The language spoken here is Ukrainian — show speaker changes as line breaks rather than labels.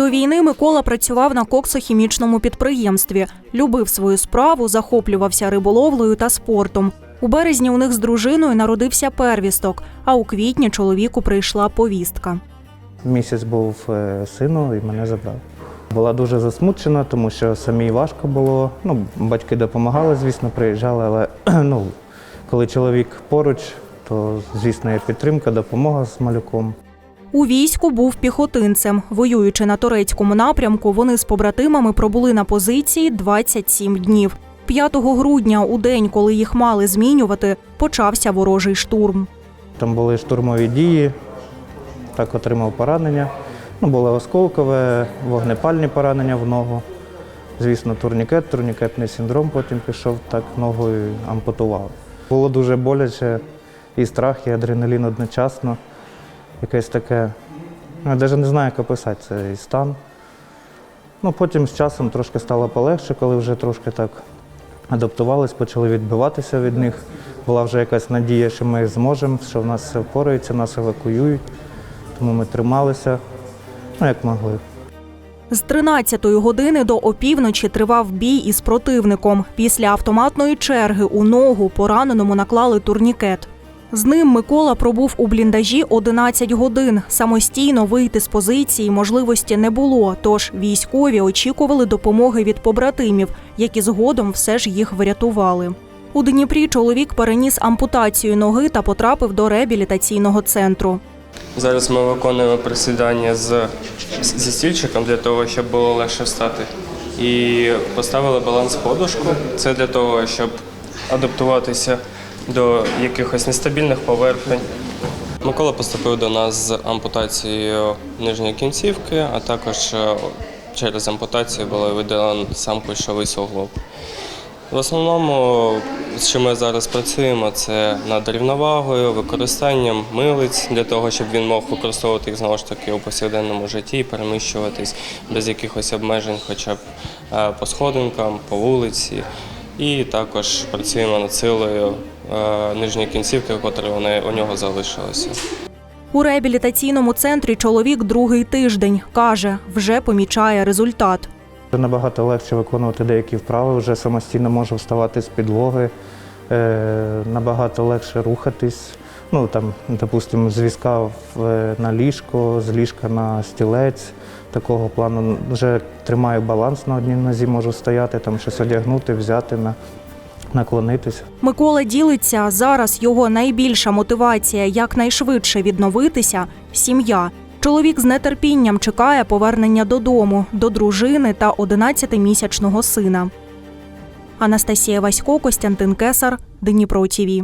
До війни Микола працював на коксохімічному підприємстві, любив свою справу, захоплювався риболовлею та спортом. У березні у них з дружиною народився первісток, а у квітні чоловіку прийшла повістка.
Місяць був е, сину і мене забрав. Була дуже засмучена, тому що самій важко було. Ну, батьки допомагали, звісно, приїжджали, але ну, коли чоловік поруч, то, звісно, є підтримка, допомога з малюком.
У війську був піхотинцем. Воюючи на турецькому напрямку, вони з побратимами пробули на позиції 27 днів. 5 грудня, у день, коли їх мали змінювати, почався ворожий штурм.
Там були штурмові дії, так отримав поранення. Ну, було осколкове, вогнепальні поранення в ногу. Звісно, турнікет, турнікетний синдром потім пішов, так ногою ампутував. Було дуже боляче, і страх, і адреналін одночасно. Якесь таке, ну, я навіть не знаю, як описати цей стан. Ну, потім з часом трошки стало полегше, коли вже трошки так адаптувались, почали відбиватися від них. Була вже якась надія, що ми зможемо, що в нас все впорається, нас евакуюють. Тому ми трималися, ну як могли.
З 13-ї години до опівночі тривав бій із противником. Після автоматної черги у ногу пораненому наклали турнікет. З ним Микола пробув у бліндажі 11 годин. Самостійно вийти з позиції можливості не було, тож військові очікували допомоги від побратимів, які згодом все ж їх врятували. У Дніпрі чоловік переніс ампутацію ноги та потрапив до реабілітаційного центру.
Зараз ми виконуємо присідання з, зі стільчиком для того, щоб було легше встати. І поставили баланс подушку. Це для того, щоб адаптуватися до якихось нестабільних поверхень. Микола поступив до нас з ампутацією нижньої кінцівки, а також е, через ампутацію було видалено сам кульшовий суглоб. В основному, з чим ми зараз працюємо, це над рівновагою, використанням милиць для того, щоб він мог використовувати їх знову ж таки у повсякденному житті і переміщуватись без якихось обмежень, хоча б е, по сходинкам, по вулиці. І також працюємо над силою е, нижньої кінцівки, яка у нього залишилася.
У реабілітаційному центрі чоловік другий тиждень каже, вже помічає результат.
Набагато легше виконувати деякі вправи, вже самостійно можу вставати з підлоги, е, набагато легше рухатись. Ну там, допустимо, з візка е, на ліжко, з ліжка на стілець. Такого плану вже тримаю баланс на одній нозі, можу стояти, там щось одягнути, взяти, на, наклонитися.
Микола ділиться зараз його найбільша мотивація якнайшвидше відновитися сім'я. Чоловік з нетерпінням чекає повернення додому, до дружини та 11-місячного сина. Анастасія Васько, Костянтин Кесар, Дніпро ТІВІ.